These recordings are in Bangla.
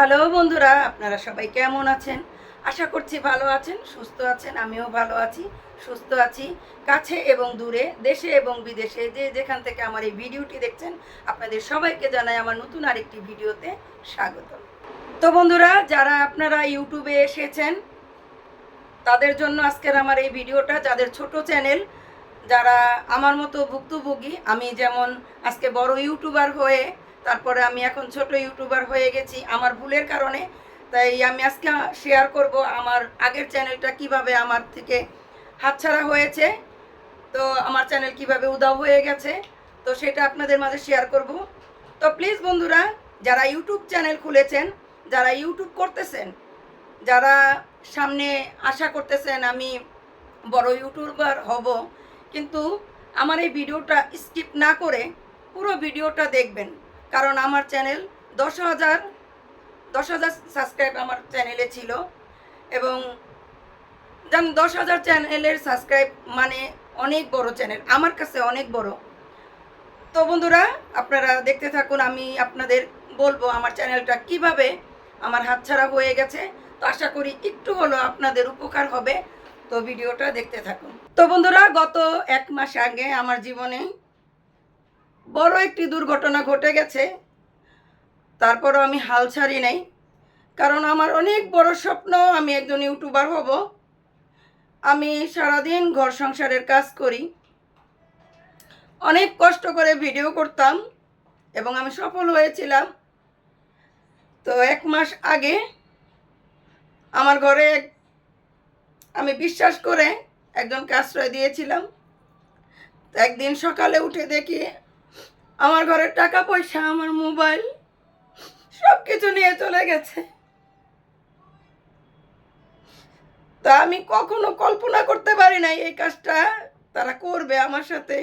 হ্যালো বন্ধুরা, আপনারা সবাই কেমন আছেন? আশা করছি ভালো আছেন, সুস্থ আছেন, আমিও ভালো আছি, সুস্থ আছি। কাছে এবং দূরে, দেশে এবং বিদেশে যে যেখান থেকে আমার এই ভিডিওটি দেখছেন, আপনাদের সবাইকে জানাই আমার নতুন আরেকটি ভিডিওতে স্বাগত। তো বন্ধুরা, যারা আপনারা ইউটিউবে এসেছেন, তাদের জন্য আজকের আমার এই ভিডিওটা, যাদের ছোট চ্যানেল, যারা আমার মতো ভুক্তভোগী, আমি যেমন আজকে বড় ইউটিউবার হয়ে তারপরে আমি এখন ছোট ইউটিউবার হয়ে গেছি আমার ভুলের কারণে। তাই আমি আজকে শেয়ার করব আমার আগের চ্যানেলটা কীভাবে আমার থেকে হাতছাড়া হয়েছে। তো আমার চ্যানেল কীভাবে উদাও হয়ে গেছে, তো সেটা আপনাদের মাঝে শেয়ার করব। তো প্লিজ বন্ধুরা, যারা ইউটিউব চ্যানেল খুলেছেন, যারা ইউটিউব করতেছেন, যারা সামনে আশা করতেছেন আমি বড় ইউটিউবার হব, কিন্তু আমার এই ভিডিওটা স্কিপ না করে পুরো ভিডিওটা দেখবেন। কারণ আমার চ্যানেল দশ হাজার দশ হাজার সাবস্ক্রাইব আমার চ্যানেলে ছিল এবং যেমন দশ হাজার চ্যানেলের সাবস্ক্রাইব মানে অনেক বড় চ্যানেল, আমার কাছে অনেক বড়। তো বন্ধুরা, আপনারা দেখতে থাকুন, আমি আপনাদের বলব আমার চ্যানেলটা কীভাবে আমার হাতছাড়া হয়ে গেছে। তো আশা করি একটু হলো আপনাদের উপকার হবে। তো ভিডিওটা দেখতে থাকুন। তো বন্ধুরা, গত এক মাস আগে আমার জীবনে বড় একটি দুর্ঘটনা ঘটে গেছে। তারপরও আমি হাল ছাড়ি নাই। কারণ আমার অনেক বড় স্বপ্ন, আমি একজন ইউটিউবার হব। আমি সারাদিন ঘর সংসারের কাজ করি। অনেক কষ্ট করে ভিডিও করতাম এবং আমি সফল হয়েছিলাম। তো এক মাস আগে আমার ঘরে আমি বিশ্বাস করে একজনকে আশ্রয় দিয়েছিলাম। তো একদিন সকালে উঠে দেখি আমার ঘরের টাকা, পয়সা, আমার মোবাইল সব কিছু নিয়ে চলে গেছে। তা আমি কখনো কল্পনা করতে পারি নাই এই কাজটা তারা করবে আমার সাথে।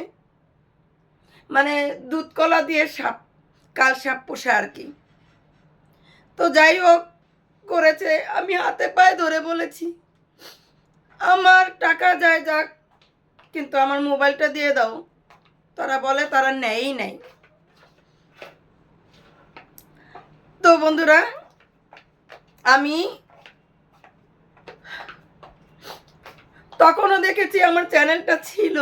মানে দুধ কলা দিয়ে সাপ, কাল সাপ পোষা আর কি। তো যাই হোক, করেছে, আমি হাতে পায়ে ধরে বলেছি। আমার টাকা যায় যাক, কিন্তু আমার মোবাইলটা দিয়ে দাও। তারা বলে, তারা নেয়ই নাই। তো বন্ধুরা, আমি তখনও দেখেছি আমার চ্যানেলটা ছিল।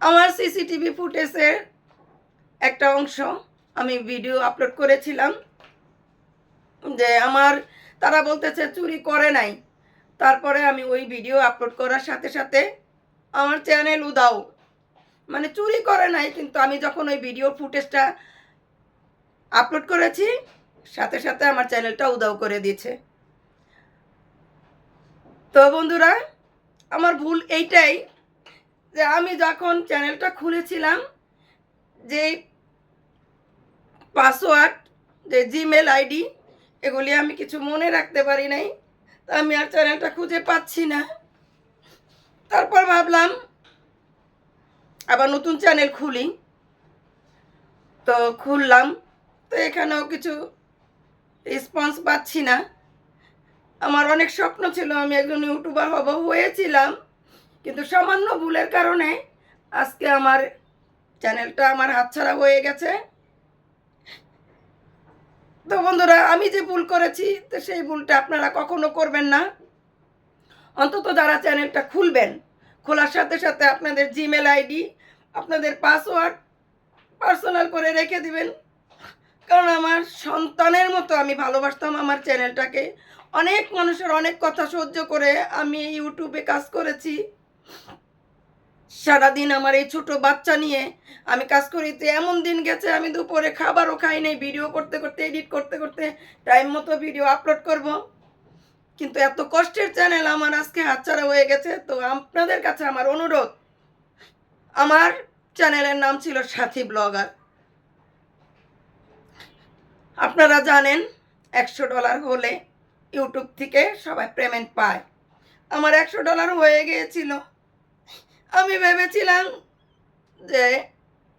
আমার সিসিটিভি ফুটেজের একটা অংশ আমি ভিডিও আপলোড করেছিলাম যে আমার, তারা বলতেছে চুরি করে নাই। তারপরে আমি ওই ভিডিও আপলোড করার সাথে সাথে আমার চ্যানেল উদাও মানে চুরি করে নাই, কিন্তু আমি যখন ওই ভিডিও ফুটেজটা আপলোড করেছি, সাথে সাথে আমার চ্যানেলটা উদাও করে দিয়েছে। তো বন্ধুরা, আমার ভুল এইটাই যে আমি যখন চ্যানেলটা খুলেছিলাম, যে পাসওয়ার্ড যে জিমেল আইডি এগুলি আমি কিছু মনে রাখতে পারি নাই, তা আমি আর চ্যানেলটা খুঁজে পাচ্ছি না। তারপর ভাবলাম আবার নতুন চ্যানেল খুলি। তো খুললাম, তো এখানেও কিছু রেসপন্স পাচ্ছি না। আমার অনেক স্বপ্ন ছিল আমি একজন ইউটিউবার হব, হয়েছিলাম। কিন্তু সামান্য ভুলের কারণে আজকে আমার চ্যানেলটা আমার হাতছাড়া হয়ে গেছে। তো বন্ধুরা, আমি যে ভুল করেছি, তো সেই ভুলটা আপনারা কখনো করবেন না। অন্তত যারা চ্যানেলটা খুলবেন খোলার সাথে সাথে আপনাদের জিমেল আইডি আপনাদের পাসওয়ার্ড পার্সোনাল করে রেখে দিবেন। কারণ আমার সন্তানের মতো আমি ভালোবাসতাম আমার চ্যানেলটাকে। অনেক মানুষের অনেক কথা সহ্য করে আমি ইউটিউবে কাজ করেছি। সারাদিন আমার এই ছোট বাচ্চা নিয়ে আমি কাজ করিতে এমন দিন গেছে, আমি দুপুরে খাবারও খাই ভিডিও করতে করতে এডিট করতে করতে টাইম মতো ভিডিও আপলোড করব। কিন্তু এত কষ্টের চ্যানেল আমার আজকে হাতছাড়া হয়ে গেছে, তো আপনাদের কাছে আমার অনুরোধ। আমার চ্যানেলের নাম ছিল সাথী ব্লগার। আপনারা জানেন, একশো ডলার হলে ইউটিউব থেকে সবাই পেমেন্ট পায়। আমার একশো ডলার হয়ে গিয়েছিল। আমি ভেবেছিলাম যে,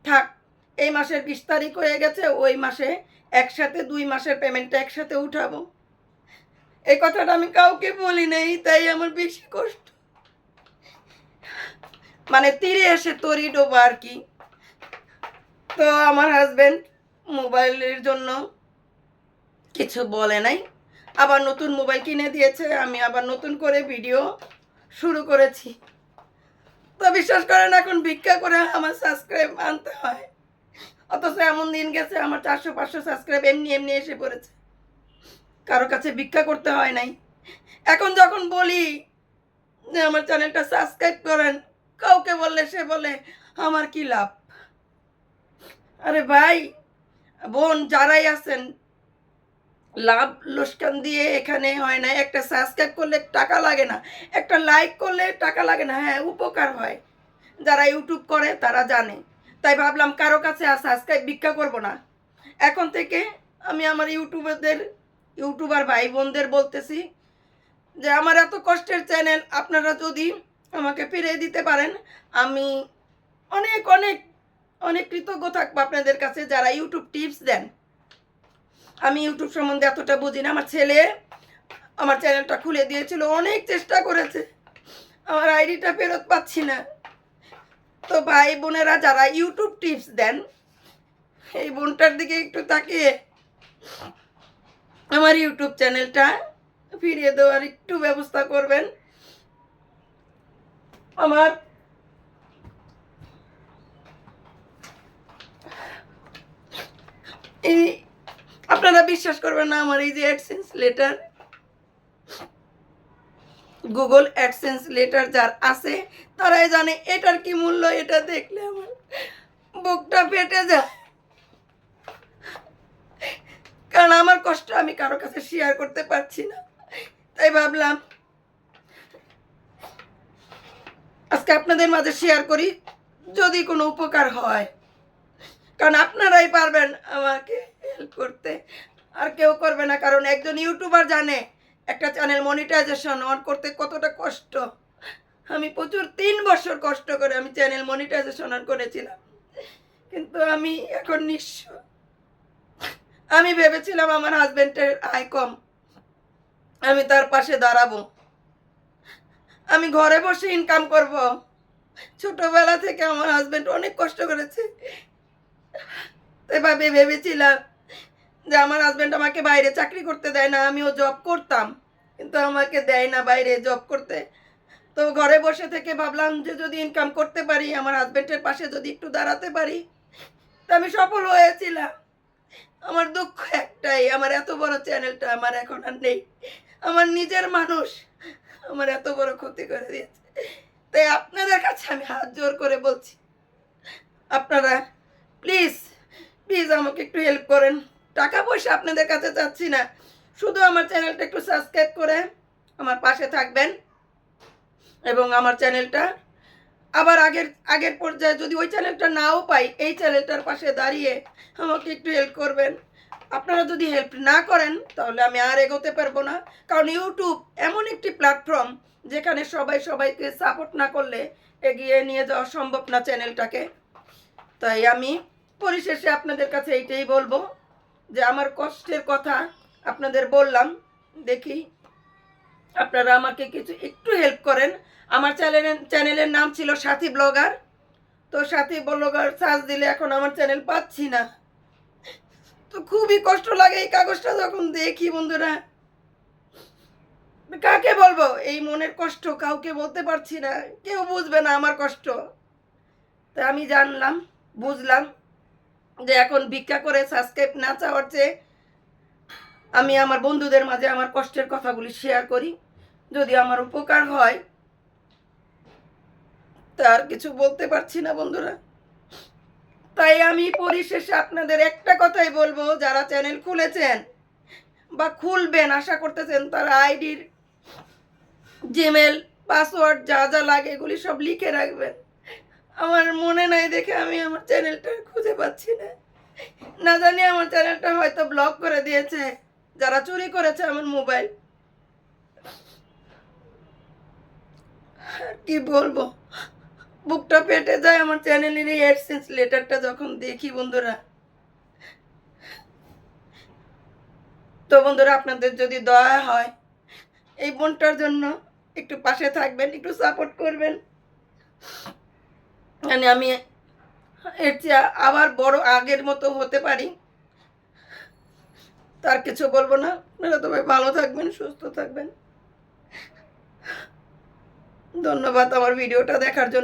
থাক, এই মাসের বিশ তারিখ হয়ে গেছে, ওই মাসে একসাথে, দুই মাসের পেমেন্টটা একসাথে উঠাবো। এই কথাটা আমি কাউকে বলি নাই, তাই আমার বেশি কষ্ট। মানে তীরে এসে তরি ডোবা আর কি। তো আমার হাজব্যান্ড মোবাইলের জন্য কিছু বলে নাই। আবার নতুন মোবাইল কিনে দিয়েছে, আমি আবার নতুন করে ভিডিও শুরু করেছি। তো বিশ্বাস করেন, এখন ভিক্ষা করে আমার সাবস্ক্রাইব আনতে হয়। অথচ এমন দিন গেছে, আমার চারশো পাঁচশো সাবস্ক্রাইব এমনি এমনি এসে পড়েছে। কারও কাছে ভিক্ষা করতে হয় নাই। এখন যখন বলি যে আমার চ্যানেলটা সাবস্ক্রাইব করেন, কাউকে বললে সে বলে, আমার কি লাভ? আরে ভাই, বোন যারাই আছেন, লাভ লোসকান দিয়ে এখানে হয় না। একটা সাবস্ক্রাইব করলে টাকা লাগে না, একটা লাইক করলে টাকা লাগে না। হ্যাঁ উপকার হয়। যারা ইউটিউব করে, তারা জানে। তাই ভাবলাম কারও কাছে আর সাবস্ক্রাইব ভিক্ষা করব না। এখন থেকে আমি আমার ইউটিউবারদের ইউটিউবার ভাই বোনদের বলতেছি যে, আমার এত কষ্টের চ্যানেল, আপনারা যদি আমাকে ফিরিয়ে দিতে পারেন, আমি অনেক অনেক অনেক কৃতজ্ঞ থাকব আপনাদের কাছে যারা ইউটিউব টিপস দেন। আমি ইউটিউব সম্বন্ধে এতটা বুঝি না। আমার ছেলে আমার চ্যানেলটা খুলে দিয়েছিল, অনেক চেষ্টা করেছে। আমার আইডিটা ফেরত পাচ্ছি না। তো ভাই বোনেরা যারা ইউটিউব টিপস দেন, এই বোনটার দিকে একটু তাকিয়ে। আমার ইউটিউব চ্যানেলটা ফিরিয়ে দেওয়ার একটু ব্যবস্থা করবেন। আমার এই, আপনারা বিশ্বাস করবেন না, আমার এই যে AdSense letter Google AdSense letter যার আছে, তারাই জানে এটার কি মূল্য, এটা দেখলে আমার বুকটা ফেটে যায়। কারণ আমার কষ্ট আমি কারও কাছে শেয়ার করতে পারছি না। তাই ভাবলাম, আজকে আপনাদের মাঝে শেয়ার করি, যদি কোনো উপকার হয়। কারণ আপনারাই পারবেন আমাকে হেল্প করতে, আর কেউ করবে না, কারণ একজন ইউটিউবার জানে, একটা চ্যানেল মনিটাইজেশন অন করতে কতটা কষ্ট। আমি প্রচুর তিন বছর কষ্ট করে আমি চ্যানেল মনিটাইজেশন অন করেছিলাম। কিন্তু আমি এখন নিঃস্ব। আমি ভেবেছিলাম আমার হাজবেন্ডের আয় কম। আমি তার পাশে দাঁড়াবো। আমি ঘরে বসে ইনকাম করব। ছোটবেলা থেকে আমার হাজবেন্ড অনেক কষ্ট করেছে। এভাবে ভেবেছিলাম যে আমার হাজবেন্ড আমাকে বাইরে চাকরি করতে দেয় না, আমিও জব করতাম। কিন্তু আমাকে দেয় না বাইরে জব করতে। তো ঘরে বসে থেকে ভাবলাম যে যদি ইনকাম করতে পারি, আমার হাজবেন্ডের পাশে যদি একটু দাঁড়াতে পারি, তো আমি সফল হয়েছিলাম। আমার দুঃখ একটাই, আমার এত বড় চ্যানেলটা আমার এখন আর নেই। আমার নিজের মানুষ আমার এত বড় ক্ষতি করে দিয়েছে। তাই আপনাদের কাছে আমি হাত জোর করে বলছি, আপনারা প্লিজ প্লিজ আমাকে একটু হেল্প করেন। টাকা পয়সা আপনাদের কাছে চাচ্ছি না, শুধু আমার চ্যানেলটা একটু সাবস্ক্রাইব করে আমার পাশে থাকবেন এবং আমার চ্যানেলটা আবার আগের আগের পর্যায়ে যদি ওই চ্যানেলটা নাও পাই, এই চ্যানেলটার পাশে দাঁড়িয়ে আমাকে একটু হেল্প করবেন। আপনারা যদি হেল্প না করেন, তাহলে আমি আর এগোতে পারব না। কারণ ইউটিউব এমন একটি প্ল্যাটফর্ম যেখানে সবাই সবাইকে সাপোর্ট না করলে এগিয়ে নিয়ে যাওয়া সম্ভব না চ্যানেলটাকে তাই আমি পরিশেষে আপনাদের কাছে এইটাই বলব যে আমার কষ্টের কথা আপনাদের বললাম, দেখি আপনারা আমাকে কিছু একটু হেল্প করেন। আমার চ্যানেলের চ্যানেলের নাম ছিল সাথী ব্লগার। তো সাথী ব্লগার সার্চ দিলে এখন আমার চ্যানেল পাচ্ছি না। তো খুবই কষ্ট লাগে এই কাগজটা যখন দেখি বন্ধুরা। কাকে বলব? এই মনের কষ্ট, কাউকে বলতে পারছি না। কেউ বুঝবে না আমার কষ্ট। তা আমি জানলাম, বুঝলাম যে এখন ভিক্ষা করে সাবস্ক্রাইব না চাওয়ার চেয়ে আমি আমার বন্ধুদের মাঝে আমার কষ্টের কথাগুলি শেয়ার করি। যদি আমার উপকার হয় তার কিছু বলতে পারছি না বন্ধুরা। তাই আমি পরিশেষে আপনাদের একটা কথাই বলব, যারা চ্যানেল খুলেছেন বা খুলবেন, আশা করতেছেন তারা আইডির, জিমেল, পাসওয়ার্ড যা যা লাগে এগুলি সব লিখে রাখবেন। আমার মনে নাই দেখে আমি আমার চ্যানেলটা খুঁজে পাচ্ছি না। না জানি আমার চ্যানেলটা হয়তো ব্লক করে দিয়েছে, যারা চুরি করেছে আমার মোবাইল। কি বলব? বুকটা পেটে যায় আমার চ্যানেলের এই অ্যাডসেন্স লেটারটা যখন দেখি বন্ধুরা। তো বন্ধুরা, আপনাদের যদি দয়া হয়, এই বোনটার জন্য একটু পাশে থাকবেন, একটু সাপোর্ট করবেন। মানে আমি এর চেয়ে আবার বড় আগের মতো হতে পারি। তার কিছু বলব না। আপনারা তবে ভালো থাকবেন, সুস্থ থাকবেন। ধন্যবাদ আমার ভিডিওটা দেখার জন্য।